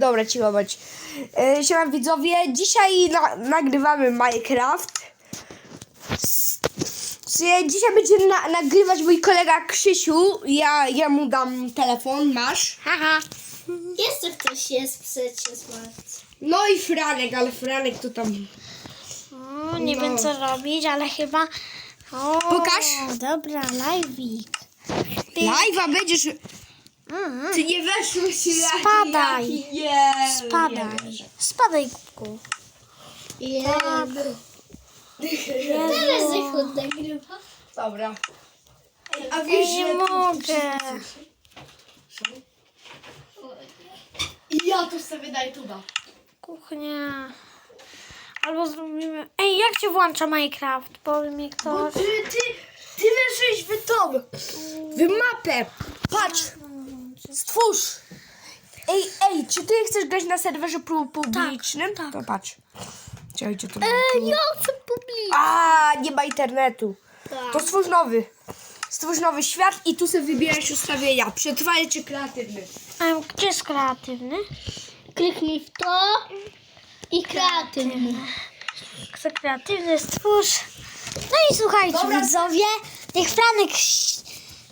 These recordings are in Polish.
Dobra, cicho bądź. E, siema widzowie, dzisiaj na, nagrywamy Minecraft. S- Dzisiaj będzie na, nagrywać mój kolega Krzysiu. Ja, ja mu dam telefon, masz. Haha. Jeszcze ktoś jest przecież Marc. No i Franek, ale Franek to tam... O, nie No. wiem co robić, ale chyba... O, Pokaż. Dobra, live'ik. Live'a będziesz... Mm, Ty nie weszłeś jaki- Spadaj. jaki- Nie, nie Spadaj. wierzę. Spadaj, kubku. Tak. Teraz Zachód nagrywa. Dobra. A wiesz, Nie mogę. I ja to sobie na YouTube'a. Kuchnia. Albo zrobimy... Ej, jak się włącza Minecraft? Powie mi ktoś. Ty, ty, ty weszłeś w tom, w mapę. Patrz, stwórz. Ej, ej, czy ty chcesz grać na serwerze pu- publicznym? tak. To patrz. Czekajcie, to Ja chcę publicznie. A, nie ma internetu. Tak. To stwórz nowy. Stwórz nowy świat i tu sobie wybierać ustawienia. Przetrwały czy kreatywny. A gdzie jest kreatywny? Kliknij w to i kreatywny. Chcę kreatywny stwórz. No i słuchajcie Dobra. widzowie, niech Franek,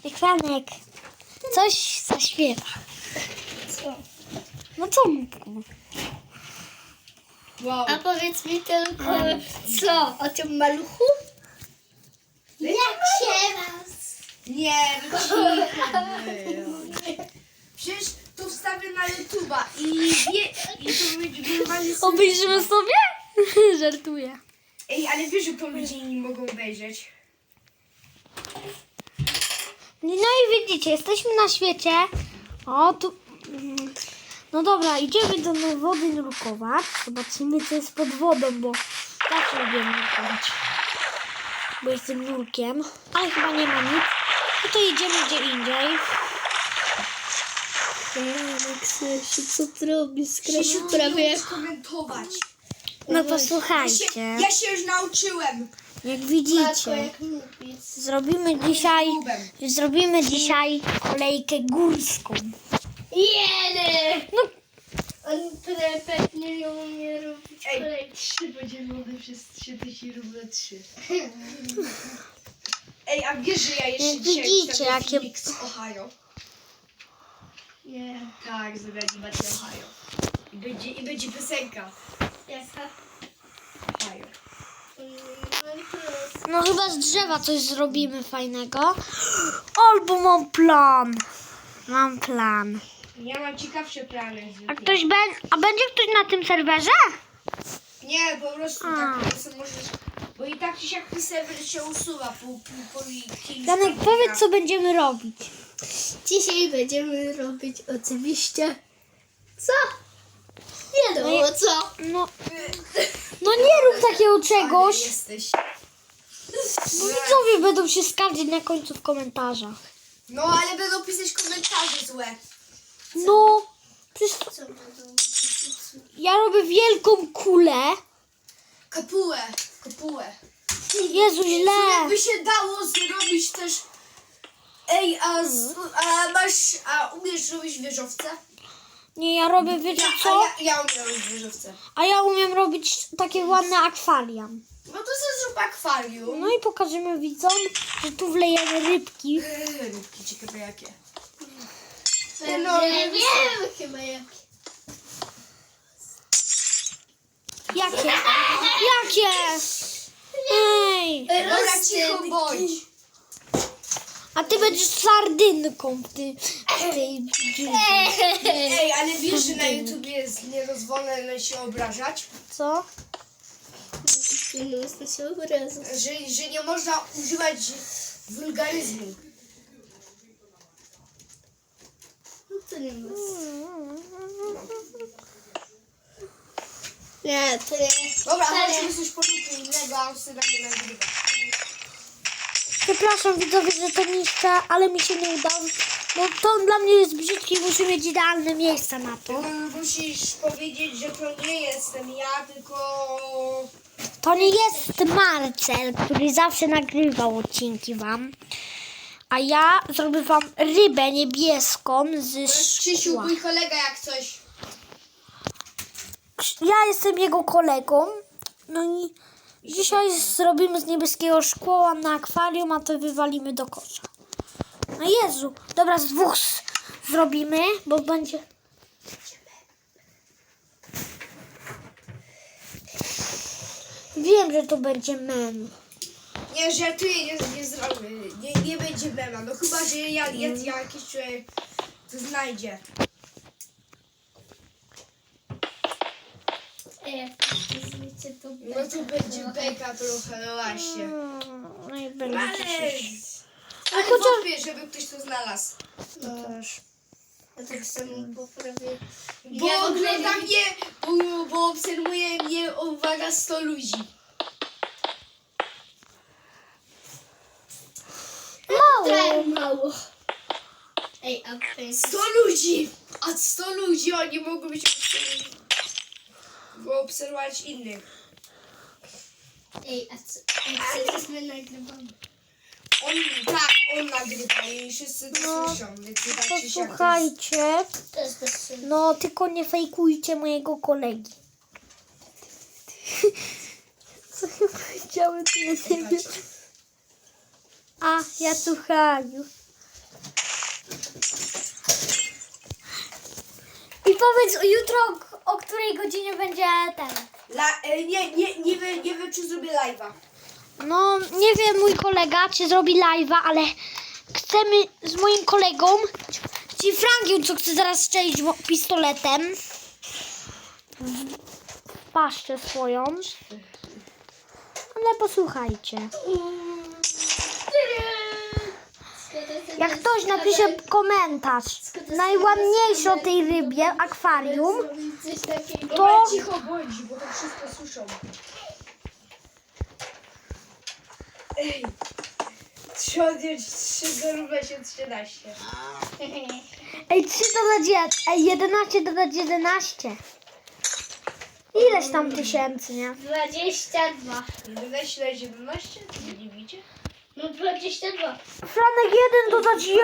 niech Franek coś zaśpiewa. Co? No co mógł? Wow. A powiedz mi tylko, co? O tym maluchu? Jak się raz? Nie, no cicho. Przecież to wstawię na YouTube'a i, wie, i to będzie normalnie Obejrzymy sobie? Żartuję. Ej, ale wiesz, że to ludzie nie mogą obejrzeć. No i widzicie, jesteśmy na świecie. O, tu... mm, No dobra, idziemy do wody nurkować. Zobaczymy, co jest pod wodą, bo zawsze lubię nurkować. Bo jestem nurkiem. Ale chyba nie ma nic. No to jedziemy gdzie indziej. Krzysiu, co ty robisz? Krzysiu, prawie komentować. No to słuchajcie. ja się już nauczyłem. Jak widzicie, zrobimy dzisiaj... Zrobimy dzisiaj kolejkę górską. Jeden! No, On pe- pewnie nie umie robić Ej. kolejki. Trzy podzielone przez trzy to się równa trzy. Ej, a wiesz, że ja jeszcze Jak dzisiaj widzicie, wstawię jakie- filmik z Ohio? Nie. Tak, z animacji Ohio. I będzie, I będzie piosenka Jaka? Ohio. Mm, No no chyba z drzewa coś zrobimy fajnego. Albo mam plan. Mam plan. Ja mam ciekawsze plany. A ktoś będzie, a będzie ktoś na tym serwerze? Nie, po prostu A. tak możesz... Bo i tak się jak ten serwer się usuwa po, po, po Janek, powiedz co będziemy robić. Dzisiaj będziemy robić oczywiście... Co? Nie No wiem i- co. No, no nie rób takiego Ale czegoś, jesteś. Bo widzowie będą się skarżyć na końcu w komentarzach. No, ale będą pisać komentarze złe. No, przecież to- Co będą ja robię wielką kulę. Kapułę, kapułę. Jezu, źle. Jakby się dało zrobić też... Ej, a, z, a masz... A umiesz robić wieżowce? Nie, ja robię, wiecie Ja, a co? ja, ja umiem robić wieżowce. A ja umiem robić takie ładne akwarium. No to sobie zrób akwarium. No i pokażemy widzom, że tu wlejemy rybki. Eee, Rybki ciekawe jakie. No, nie wiem chyba jak. Jakie? Jakie? Ej! Dobra, cicho bądź. A ty będziesz sardynką w tej... W tej Ej, ale wiesz, że na YouTubie jest niedozwolone się obrażać? Co? Nie można się obrazić. Że, że nie można używać wulgaryzmu. No to nie ma. Nie, to nie. Dobra, Ale- chodźmy coś poróbmy innego, a on sobie nie nagrywa. Przepraszam widzowie, że to niszczę, ale mi się nie udało. Bo to dla mnie jest brzydkie i muszę mieć idealne miejsce na to. Musisz powiedzieć, że to nie jestem ja, tylko... To nie jest Marcel, który zawsze nagrywał odcinki wam. A ja zrobię wam rybę niebieską z Krzysiu, szkła. mój kolega jak coś. Krz- Ja jestem jego kolegą. No i dzisiaj zrobimy z niebieskiego szkła na akwarium, a to wywalimy do kosza. No Jezu. Dobra, z dwóch s- zrobimy, bo będzie... Wiem, że to będzie mem. Nie, żartuję, nie, nie zrobię. Nie, nie będzie mema. No chyba, że ja, ja, ja jakiś człowiek to znajdzie. Ej, wiecie, to No to będzie beka trochę, no właśnie. No i będzie Ale... Ale chociaż- wątpię, żeby ktoś to znalazł. No, też. Ja tak samo poprawię. Bo Ja ogląda ogólnie- mnie, bo, bo obserwuje mnie, uwaga, 100 ludzi. Mało. Mało. Ej, a to jest... 100 ludzi! A 100 ludzi oni mogą być obserw- bo obserwować innych. Ej, a co, a co teraz my nagrywamy? On, tak, on nagrywa i wszyscy to No, słyszą, więc nie Posłuchajcie. To jest bez sensu. No, tylko nie fejkujcie mojego kolegi. Co ja powiedziałem, to ja nie wiem. A, ja słuchаю. I powiedz jutro, o, której godzinie będzie ten. La, e, nie, nie, nie, wiem, nie wiem, czy zrobię live'a. No, nie wiem mój kolega, czy zrobi live'a, ale chcemy z moim kolegą, czyli Frankiem, co chce zaraz strzelić pistoletem w paszczę swoją. Ale posłuchajcie. Jak ktoś napisze komentarz najładniejszy o tej rybie, akwarium, to Cicho bądź, bo to wszystko słyszą. Ej, 3 odjąć 3 do równa się 13. Ej, 3 dodać 1, ej, 11 dodać 11. Ileś tam tysięcy, nie? 22. 11 na 17? Wy nie widzicie? No 22. Franek 1 dodać 1.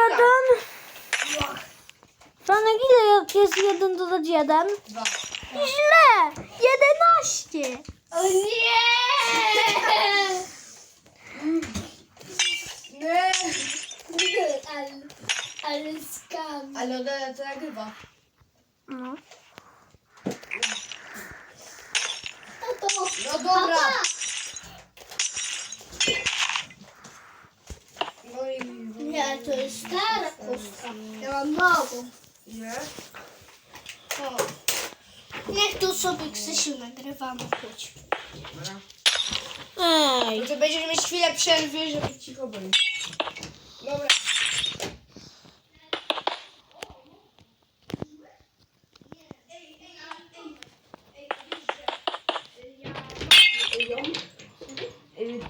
Franek ile jest 1 dodać 1? 2. Źle! 11! O nie! Nie! ale, ale skam. Ale ona to nagrywa. No. No to... No dobra. No i... Nie, to jest stara kostka. Ja mam nową. Nie? O. Niech tu sobie Krzysiu nagrywamy. Chodź. Dobra. Ej. No to będziesz mieć chwilę przerwy, żeby cicho było. Dobra.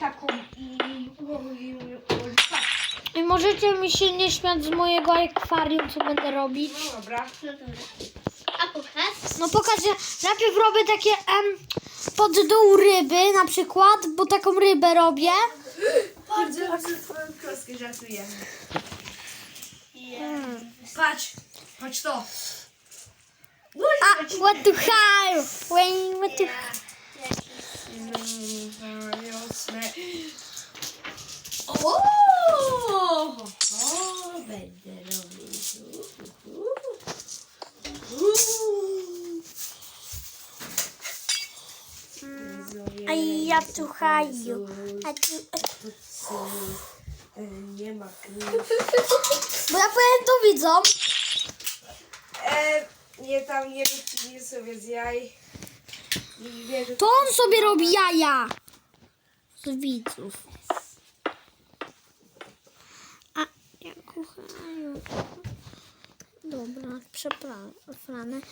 Taką i i- I możecie mi się nie śmiać z mojego akwarium, co będę robić. No dobra. No dobra. A pokaż? No pokażę, najpierw robię takie em, pod dół ryby na przykład, bo taką rybę robię. Bardzo bardzo twoją kroskę żartuję. Patrz, patrz to. A, what to hell? Wait, what to O! O, będę robił. A ja tu haju. A. Nie ma. Bo ja powiem to widzom. E, nie tam, nie róbcie nie sobie z jaj. Nie wierzę. To on sobie robi jaja. Z widzów. A, ja kochаю. Dobra, przepraszam, Franek.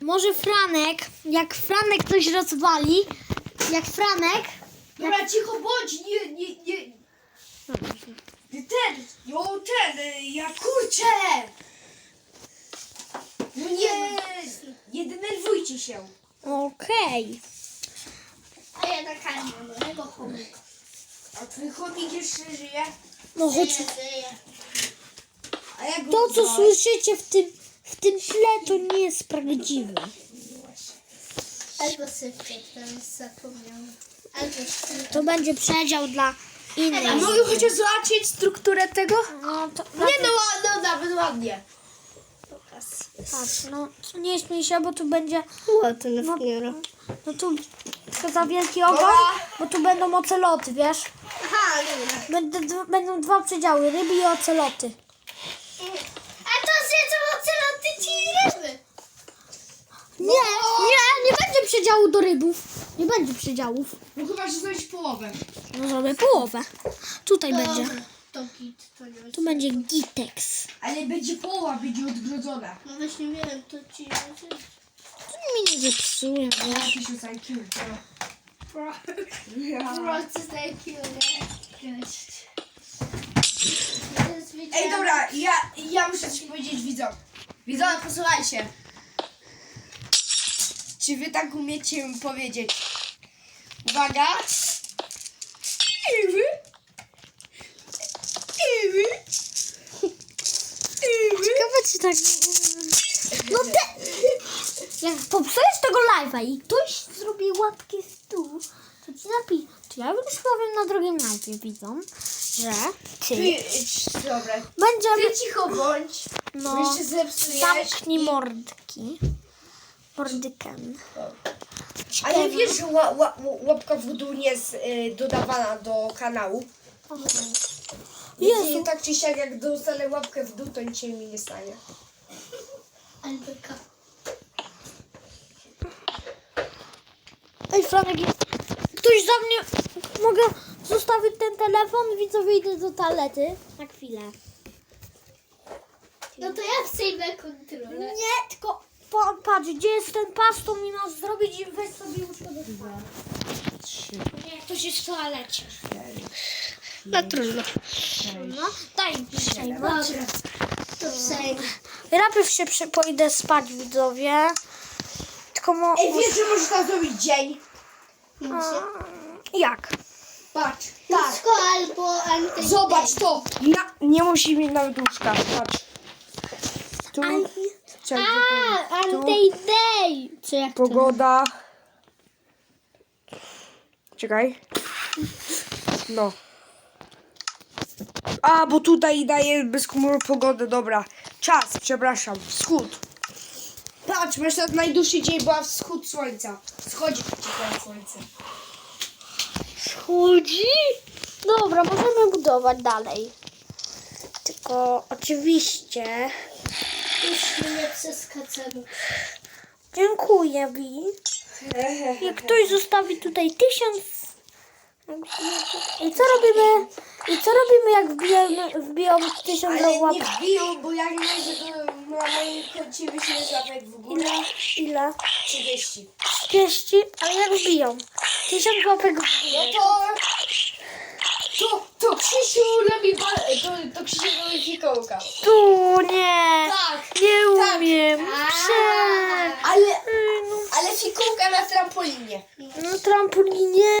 Może Franek, jak Franek coś rozwali, jak Franek, Dobra, cicho bądź, nie, nie, nie. Nie ten, jo ten, ja kurczę. No nie, nie denerwujcie się. okej. A ja na karmę mojego chomika. A twój chomik jeszcze żyje? No choć żyje. A go to, co słyszycie w tym, w tym tle, to nie jest prawdziwe. Albo sypcie, teraz zapomniałam. Albo sypcie. To będzie przedział dla innych. A mogę chociaż zobaczyć strukturę tego? No to Nie no, no nawet ładnie. patrz, no nie śmiej się, bo tu będzie, Ładne No. no. no tu to za wielki ogon, bo tu będą oceloty, wiesz? Aha, dobra. Będę, d- będą dwa przedziały, ryby i oceloty. A to zjedzą oceloty ci ryby. Nie, nie, nie będzie przedziału do rybów. Nie będzie przedziałów. No chyba, że zrobić połowę. No zrobię połowę. Tutaj będzie. To git, to nie. Tu będzie Gitex. Ale będzie połowa, będzie odgrodzona. No właśnie wiem, to ci. Tu mi nie zepsuję, wiesz? Ja. Proces IQ, nie? Gość. Ej, dobra, ja, ja muszę coś powiedzieć widzom. Widzowie, posłuchajcie. Czy wy tak umiecie mi powiedzieć? Uwaga. Iwy. Iwy. Iwy. Ciekawe czy tak... No te... Jak popsujesz tego live'a i ktoś zrobi łapkę w dół, to ci napisz. To ja już powiem na drugim live'ie widzom, że ty Ty, dobra. będziemy... Ty cicho bądź. No, jeszcze zepsujesz. zamknij mordki. Mordyken. A nie wiesz, że ła, ła, łapka w dół nie jest y, dodawana do kanału? Jezu. Jezu. tak czy siak, jak dostanę łapkę w dół, to nic się mi nie stanie. Albyka. Ej, Franek, ktoś za mnie... Mogę zostawić ten telefon? Widzę, wyjdę do toalety. Na chwilę. No to ja przejmę kontrolę. Nie, tylko po, patrz, gdzie jest ten pas, to mi masz zrobić i weź sobie łóżko do spania. Nie, ktoś jest w toalecie. No trudno. No, daj mi przejmę. Dobra. To przejmę. Ja najpierw się przy, pójdę spać, widzowie. Tylko mo... Ej, wiesz, że możesz tam zrobić dzień? Jak? Patrz, tak. Łóżko albo antyk. Zobacz to. Na, nie musi mieć nawet łóżka. Patrz. Tu. Czekaj, A, tu. antyday. Co jak to? Pogoda. Czekaj. No. A, bo tutaj daje bez chmur pogodę, dobra. Czas, przepraszam. Wschód. Patrz, masz teraz najdłuższy dzień, była wschód słońca. Schodzi dzisiaj słońce. Chodzi? Dobra, możemy budować dalej. Tylko oczywiście... Już nie przeskacamy. Dziękuję, Wi. Jak ktoś zostawi tutaj tysiąc... I co robimy? I co robimy, jak wbijemy, wbiją tysiąc Ale nie wbiją, bo jak nie będzie, to na moim koncie wyślę łapek w górę. Ile? Ile? 30. 30? Ale jak wbiją? Tysiąc łapek w górę. No to... To, to Krzysiu robi... ba- To, to Krzysiu robi fikołka. Tu nie. Tak. Nie Tak. umiem. Prze... Ale, no, ale fikołka na trampolinie. Na trampolinie.